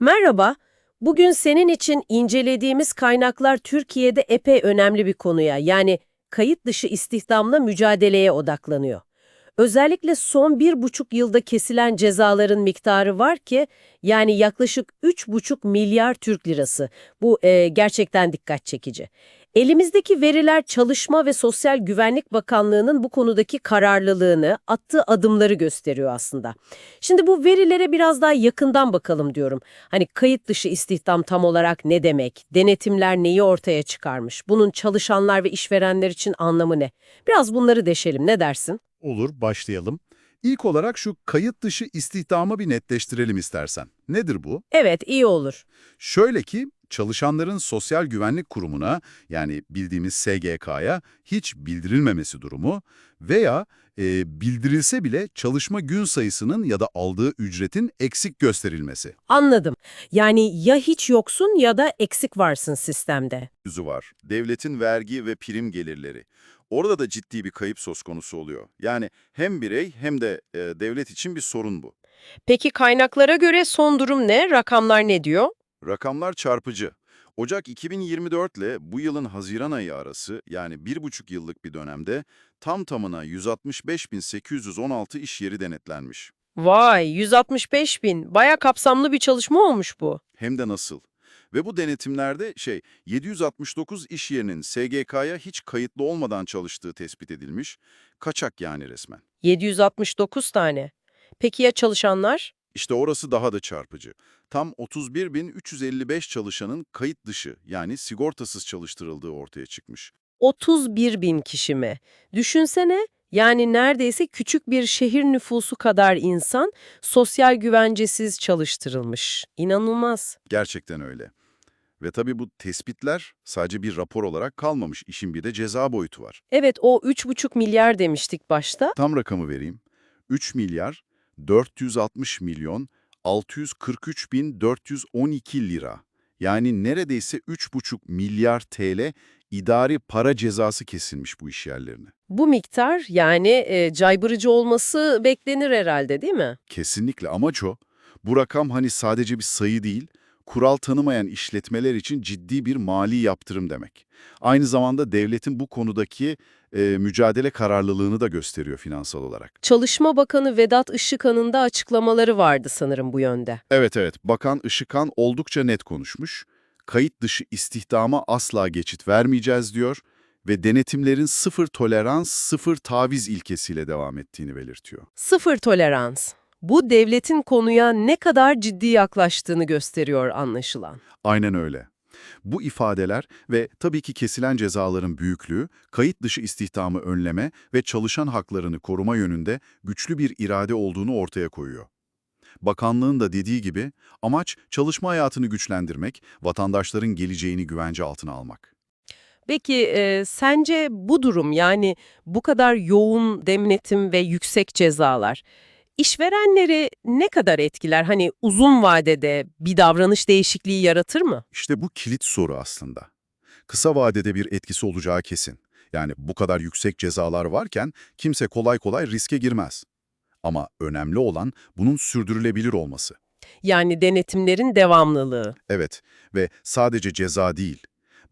Merhaba. Bugün senin için incelediğimiz kaynaklar Türkiye'de epey önemli bir konuya, yani kayıt dışı istihdamla mücadeleye odaklanıyor. Özellikle son bir buçuk yılda kesilen cezaların miktarı var ki, yani yaklaşık 3,5 milyar Türk lirası. Bu e, gerçekten dikkat çekici. Elimizdeki veriler Çalışma ve Sosyal Güvenlik Bakanlığı'nın bu konudaki kararlılığını, attığı adımları gösteriyor aslında. Şimdi bu verilere biraz daha yakından bakalım diyorum. Hani kayıt dışı istihdam tam olarak ne demek? Denetimler neyi ortaya çıkarmış? Bunun çalışanlar ve işverenler için anlamı ne? Biraz bunları deşelim. Ne dersin? Olur, başlayalım. İlk olarak şu kayıt dışı istihdamı bir netleştirelim istersen. Nedir bu? Evet, iyi olur. Şöyle ki, çalışanların Sosyal Güvenlik Kurumu'na, yani bildiğimiz SGK'ya hiç bildirilmemesi durumu veya e, bildirilse bile çalışma gün sayısının ya da aldığı ücretin eksik gösterilmesi Anladım. Yani ya hiç yoksun ya da eksik varsın sistemde. yüzü var. Devletin vergi ve prim gelirleri. Orada da ciddi bir kayıp söz konusu oluyor. Yani hem birey hem de e, devlet için bir sorun bu. Peki kaynaklara göre son durum ne? Rakamlar ne diyor? Rakamlar çarpıcı. Ocak 2024 ile bu yılın Haziran ayı arası yani bir buçuk yıllık bir dönemde tam tamına 165.816 iş yeri denetlenmiş. Vay 165 bin. Baya kapsamlı bir çalışma olmuş bu. Hem de nasıl? Ve bu denetimlerde şey 769 iş yerinin SGK'ya hiç kayıtlı olmadan çalıştığı tespit edilmiş. Kaçak yani resmen. 769 tane. Peki ya çalışanlar? İşte orası daha da çarpıcı. Tam 31.355 çalışanın kayıt dışı yani sigortasız çalıştırıldığı ortaya çıkmış. 31 bin kişi mi? Düşünsene yani neredeyse küçük bir şehir nüfusu kadar insan sosyal güvencesiz çalıştırılmış. İnanılmaz. Gerçekten öyle. Ve tabii bu tespitler sadece bir rapor olarak kalmamış. İşin bir de ceza boyutu var. Evet o 3,5 milyar demiştik başta. Tam rakamı vereyim. 3 milyar 460 milyon 643 bin 412 lira. Yani neredeyse 3,5 milyar TL idari para cezası kesilmiş bu işyerlerine. Bu miktar yani e, caybırıcı olması beklenir herhalde değil mi? Kesinlikle amaç o. Bu rakam hani sadece bir sayı değil, kural tanımayan işletmeler için ciddi bir mali yaptırım demek. Aynı zamanda devletin bu konudaki e, mücadele kararlılığını da gösteriyor finansal olarak. Çalışma Bakanı Vedat Işıkhan'ın da açıklamaları vardı sanırım bu yönde. Evet evet, Bakan Işıkhan oldukça net konuşmuş. Kayıt dışı istihdama asla geçit vermeyeceğiz diyor ve denetimlerin sıfır tolerans, sıfır taviz ilkesiyle devam ettiğini belirtiyor. Sıfır tolerans. Bu devletin konuya ne kadar ciddi yaklaştığını gösteriyor anlaşılan. Aynen öyle. Bu ifadeler ve tabii ki kesilen cezaların büyüklüğü, kayıt dışı istihdamı önleme ve çalışan haklarını koruma yönünde güçlü bir irade olduğunu ortaya koyuyor. Bakanlığın da dediği gibi amaç çalışma hayatını güçlendirmek, vatandaşların geleceğini güvence altına almak. Peki e, sence bu durum yani bu kadar yoğun denetim ve yüksek cezalar işverenleri ne kadar etkiler? Hani uzun vadede bir davranış değişikliği yaratır mı? İşte bu kilit soru aslında. Kısa vadede bir etkisi olacağı kesin. Yani bu kadar yüksek cezalar varken kimse kolay kolay riske girmez. Ama önemli olan bunun sürdürülebilir olması. Yani denetimlerin devamlılığı. Evet ve sadece ceza değil.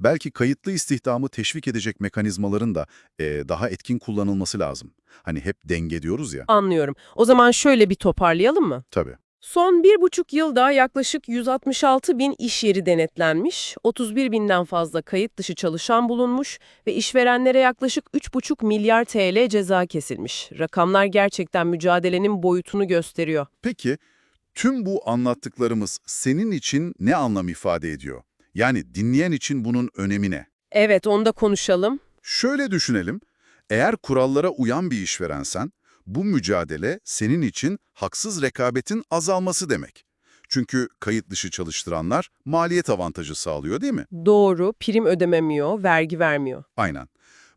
Belki kayıtlı istihdamı teşvik edecek mekanizmaların da eee, daha etkin kullanılması lazım. Hani hep denge diyoruz ya. Anlıyorum. O zaman şöyle bir toparlayalım mı? Tabii. Son bir buçuk yılda yaklaşık 166 bin iş yeri denetlenmiş, 31 binden fazla kayıt dışı çalışan bulunmuş ve işverenlere yaklaşık 3,5 milyar TL ceza kesilmiş. Rakamlar gerçekten mücadelenin boyutunu gösteriyor. Peki tüm bu anlattıklarımız senin için ne anlam ifade ediyor? Yani dinleyen için bunun önemi ne? Evet, onu da konuşalım. Şöyle düşünelim, eğer kurallara uyan bir işverensen, bu mücadele senin için haksız rekabetin azalması demek. Çünkü kayıt dışı çalıştıranlar maliyet avantajı sağlıyor değil mi? Doğru, prim ödememiyor, vergi vermiyor. Aynen.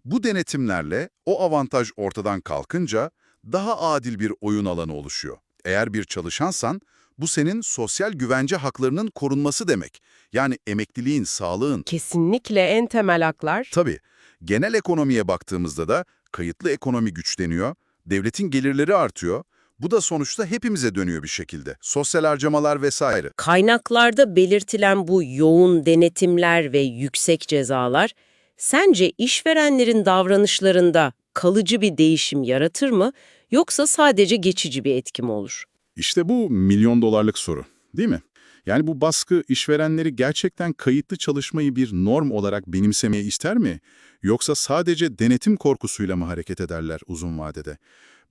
Bu denetimlerle o avantaj ortadan kalkınca daha adil bir oyun alanı oluşuyor. Eğer bir çalışansan, bu senin sosyal güvence haklarının korunması demek. Yani emekliliğin, sağlığın, Kesinlikle en temel haklar. Tabii, genel ekonomiye baktığımızda da kayıtlı ekonomi güçleniyor, devletin gelirleri artıyor. Bu da sonuçta hepimize dönüyor bir şekilde. Sosyal harcamalar vesaire. Kaynaklarda belirtilen bu yoğun denetimler ve yüksek cezalar sence işverenlerin davranışlarında kalıcı bir değişim yaratır mı yoksa sadece geçici bir etki mi olur? İşte bu milyon dolarlık soru, değil mi? Yani bu baskı işverenleri gerçekten kayıtlı çalışmayı bir norm olarak benimsemeye ister mi? Yoksa sadece denetim korkusuyla mı hareket ederler uzun vadede?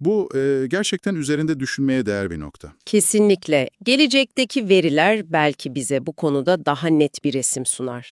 Bu e, gerçekten üzerinde düşünmeye değer bir nokta. Kesinlikle. Gelecekteki veriler belki bize bu konuda daha net bir resim sunar.